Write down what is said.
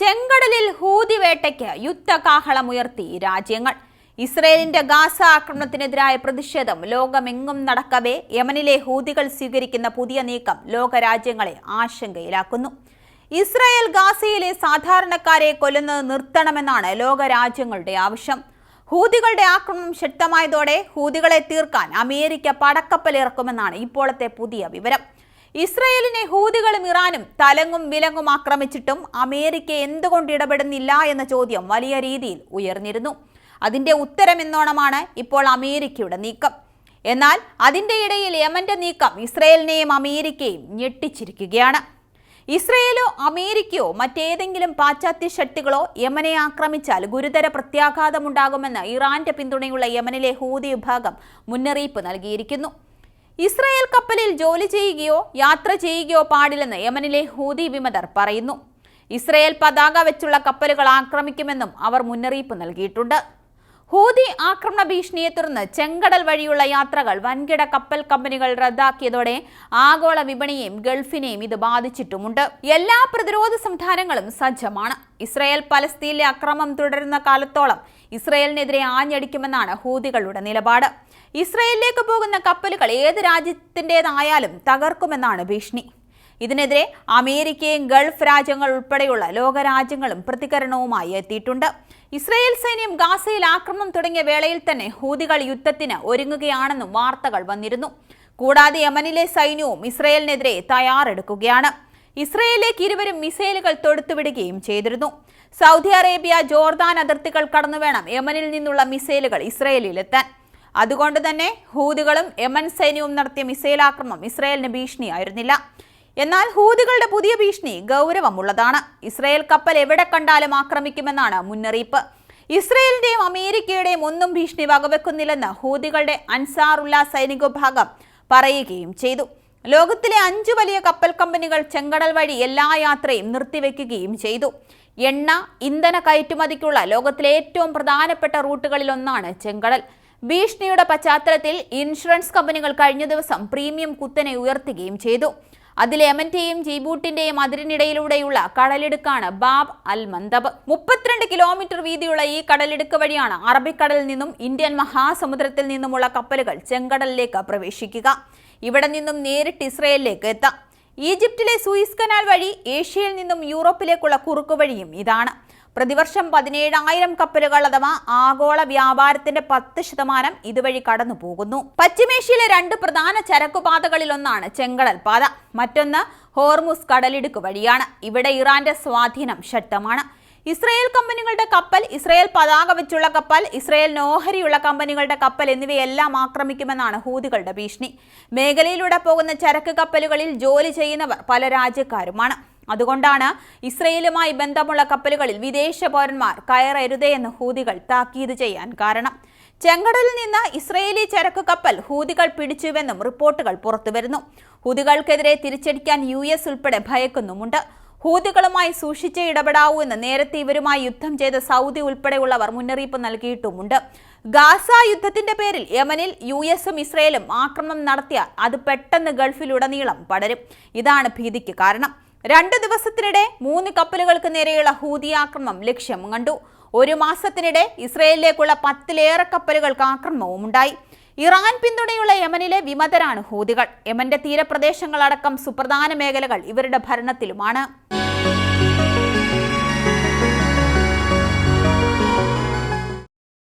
ചെങ്കടലിൽ ഹൂതി വേട്ടയ്ക്ക് യുദ്ധകാഹളമുയർത്തി രാജ്യങ്ങൾ. ഇസ്രയേലിന്റെ ഗാസ ആക്രമണത്തിനെതിരായ പ്രതിഷേധം ലോകമെങ്ങും നടക്കവേ. യമനിലെ ഹൂതികൾ സ്വീകരിക്കുന്ന പുതിയ നീക്കം ലോകരാജ്യങ്ങളെ ആശങ്കയിലാക്കുന്നു. ഇസ്രായേൽ ഗാസയിലെ സാധാരണക്കാരെ കൊല്ലുന്നത് നിർത്തണമെന്നാണ് ലോകരാജ്യങ്ങളുടെ ആവശ്യം. ഹൂതികളുടെ ആക്രമണം ശക്തമായതോടെ ഹൂതികളെ തീർക്കാൻ അമേരിക്ക പടക്കപ്പൽ ഇറക്കുമെന്നാണ് ഇപ്പോഴത്തെ പുതിയ വിവരം. ഇസ്രയേലിനെ ഹൂതികളും ഇറാനും തലങ്ങും വിലങ്ങും ആക്രമിച്ചിട്ടും അമേരിക്ക എന്തുകൊണ്ട് ഇടപെടുന്നില്ല എന്ന ചോദ്യം വലിയ രീതിയിൽ ഉയർന്നിരുന്നു. അതിന്റെ ഉത്തരമെന്നോണമാണ് ഇപ്പോൾ അമേരിക്കയുടെ നീക്കം. എന്നാൽ അതിന്റെ ഇടയിൽ യമന്റെ നീക്കം ഇസ്രയേലിനെയും അമേരിക്കയും ഞെട്ടിച്ചിരിക്കുകയാണ്. ഇസ്രയേലോ അമേരിക്കയോ മറ്റേതെങ്കിലും പാശ്ചാത്യ ശക്തികളോ യമനെ ആക്രമിച്ചാൽ ഗുരുതര പ്രത്യാഘാതമുണ്ടാകുമെന്ന് ഇറാന്റെ പിന്തുണയുള്ള യമനിലെ ഹൂതി വിഭാഗം മുന്നറിയിപ്പ് നൽകിയിരിക്കുന്നു. ഇസ്രായേൽ കപ്പലിൽ ജോലി ചെയ്യുകയോ യാത്ര ചെയ്യുകയോ പാടില്ലെന്ന് യമനിലെ ഹൂതി വിമതർ പറയുന്നു. ഇസ്രായേൽ പതാക വെച്ചുള്ള കപ്പലുകൾ ആക്രമിക്കുമെന്നും അവർ മുന്നറിയിപ്പ് നൽകിയിട്ടുണ്ട്. ഹൂതി ആക്രമണ ഭീഷണിയെ തുടർന്ന് ചെങ്കടൽ വഴിയുള്ള യാത്രകൾ വൻകിട കപ്പൽ കമ്പനികൾ റദ്ദാക്കിയതോടെ ആഗോള വിപണിയെയും ഗൾഫിനെയും ഇത് ബാധിച്ചിട്ടുമുണ്ട്. എല്ലാ പ്രതിരോധ സംവിധാനങ്ങളും സജ്ജമാണ്. ഇസ്രായേൽ പലസ്തീനിലെ അക്രമം തുടരുന്ന കാലത്തോളം ഇസ്രായേലിനെതിരെ ആഞ്ഞടിക്കുമെന്നാണ് ഹൂതികളുടെ നിലപാട്. ഇസ്രായേലിലേക്ക് പോകുന്ന കപ്പലുകൾ ഏത് രാജ്യത്തിന്റെതായാലും തകർക്കുമെന്നാണ് ഭീഷണി. ഇതിനെതിരെ അമേരിക്കയും ഗൾഫ് രാജ്യങ്ങൾ ഉൾപ്പെടെയുള്ള ലോകരാജ്യങ്ങളും പ്രതികരണവുമായി എത്തിയിട്ടുണ്ട്. ഇസ്രയേൽ സൈന്യം ഗാസയിൽ ആക്രമണം തുടങ്ങിയ വേളയിൽ തന്നെ ഹൂതികൾ യുദ്ധത്തിന് ഒരുങ്ങുകയാണെന്നും വാർത്തകൾ വന്നിരുന്നു. കൂടാതെ യമനിലെ സൈന്യവും ഇസ്രയേലിനെതിരെ തയ്യാറെടുക്കുകയാണ്. ഇസ്രയേലിലേക്ക് ഇരുവരും മിസൈലുകൾ തൊടുത്തുവിടുകയും ചെയ്തിരുന്നു. സൗദി അറേബ്യ ജോർദാൻ അതിർത്തികൾ കടന്നു വേണം യമനിൽ നിന്നുള്ള മിസൈലുകൾ ഇസ്രയേലിലെത്താൻ. അതുകൊണ്ട് തന്നെ ഹൂതികളും യമൻ സൈന്യവും നടത്തിയ മിസൈൽ ആക്രമണം ഇസ്രയേലിന് ഭീഷണിയായിരുന്നില്ല. എന്നാൽ ഹൂതികളുടെ പുതിയ ഭീഷണി ഗൗരവമുള്ളതാണ്. ഇസ്രയേൽ കപ്പൽ എവിടെ കണ്ടാലും ആക്രമിക്കുമെന്നാണ് മുന്നറിയിപ്പ്. ഇസ്രയേലിന്റെയും അമേരിക്കയുടെയും ഒന്നും ഭീഷണി വകവെക്കുന്നില്ലെന്ന് ഹൂതികളുടെ സൈനിക വിഭാഗം പറയുകയും ചെയ്തു. ലോകത്തിലെ അഞ്ചു വലിയ കപ്പൽ കമ്പനികൾ ചെങ്കടൽ വഴി എല്ലാ യാത്രയും നിർത്തിവെക്കുകയും ചെയ്തു. എണ്ണ ഇന്ധന കയറ്റുമതിക്കുള്ള ലോകത്തിലെ ഏറ്റവും പ്രധാനപ്പെട്ട റൂട്ടുകളിലൊന്നാണ് ചെങ്കടൽ. ഭീഷണിയുടെ പശ്ചാത്തലത്തിൽ ഇൻഷുറൻസ് കമ്പനികൾ കഴിഞ്ഞ ദിവസം പ്രീമിയം കുത്തനെ ഉയർത്തുകയും ചെയ്തു. അതിൽ യമന്റെയും ജിബൂട്ടിന്റെയും അതിരിനിടയിലൂടെയുള്ള കടലിടുക്കാണ് ബാബ് അൽ മന്ദബ് മുപ്പത്തിരണ്ട് കിലോമീറ്റർ വീതിയുള്ള ഈ കടലിടുക്ക് വഴിയാണ് അറബിക്കടലിൽ നിന്നും ഇന്ത്യൻ മഹാസമുദ്രത്തിൽ നിന്നുമുള്ള കപ്പലുകൾ ചെങ്കടലിലേക്ക് പ്രവേശിക്കുക. ഇവിടെ നിന്നും നേരിട്ട് ഇസ്രയേലിലേക്ക് എത്താം. ഈജിപ്തിലെ സൂയിസ് കനാൽ വഴി ഏഷ്യയിൽ നിന്നും യൂറോപ്പിലേക്കുള്ള കുറുക്കുവഴിയും ഇതാണ്. പ്രതിവർഷം പതിനേഴായിരം കപ്പലുകൾ അഥവാ ആഗോള വ്യാപാരത്തിന്റെ പത്ത് ശതമാനം ഇതുവഴി കടന്നു പോകുന്നു. പശ്ചിമേഷ്യയിലെ രണ്ട് പ്രധാന ചരക്കുപാതകളിലൊന്നാണ് ചെങ്കടൽ പാത. മറ്റൊന്ന് ഹോർമുസ് കടലിടുക്ക് വഴിയാണ്. ഇവിടെ ഇറാന്റെ സ്വാധീനം ശക്തമാണ്. ഇസ്രയേൽ കമ്പനികളുടെ കപ്പൽ ഇസ്രയേൽ പതാക വെച്ചുള്ള കപ്പൽ ഇസ്രയേൽ നോഹരിയുള്ള കമ്പനികളുടെ കപ്പൽ എന്നിവയെല്ലാം ആക്രമിക്കുമെന്നാണ് ഹൂതികളുടെ ഭീഷണി. മേഖലയിലൂടെ പോകുന്ന ചരക്ക് കപ്പലുകളിൽ ജോലി ചെയ്യുന്നവർ പല രാജ്യക്കാരുമാണ്. അതുകൊണ്ടാണ് ഇസ്രയേലുമായി ബന്ധമുള്ള കപ്പലുകളിൽ വിദേശ പൗരന്മാർ എന്ന് ഹൂതികൾ താക്കീത് ചെയ്യാൻ കാരണം. ചെങ്കടലിൽ നിന്ന് ഇസ്രയേലി ചരക്ക് കപ്പൽ ഹൂതികൾ പിടിച്ചുവെന്നും റിപ്പോർട്ടുകൾ പുറത്തുവരുന്നു. ഹൂതികൾക്കെതിരെ തിരിച്ചടിക്കാൻ യു എസ് ഉൾപ്പെടെ ഭയക്കുന്നുമുണ്ട്. ഹൂതികളുമായി സൂക്ഷിച്ചേ ഇടപെടാവൂ എന്ന് നേരത്തെ ഇവരുമായി യുദ്ധം ചെയ്ത സൗദി ഉൾപ്പെടെയുള്ളവർ മുന്നറിയിപ്പ് നൽകിയിട്ടുമുണ്ട്. ഗാസ യുദ്ധത്തിന്റെ പേരിൽ യമനിൽ യു എസും ഇസ്രയേലും ആക്രമണം നടത്തിയാൽ അത് പെട്ടെന്ന് ഗൾഫിലുടനീളം പടരും. ഇതാണ് ഭീതിക്ക് കാരണം. രണ്ട് ദിവസത്തിനിടെ മൂന്ന് കപ്പലുകൾക്ക് നേരെയുള്ള ഹൂതി ആക്രമണം ലക്ഷ്യം കണ്ടു. ഒരു മാസത്തിനിടെ ഇസ്രയേലിലേക്കുള്ള പത്തിലേറെ കപ്പലുകൾക്ക് ആക്രമണവും ഉണ്ടായി. ഇറാൻ പിന്തുണയുള്ള യമനിലെ വിമതരാണ് ഹൂതികൾ. യമന്റെ തീരപ്രദേശങ്ങളടക്കം സുപ്രധാന മേഖലകൾ ഇവരുടെ ഭരണത്തിലുമാണ്.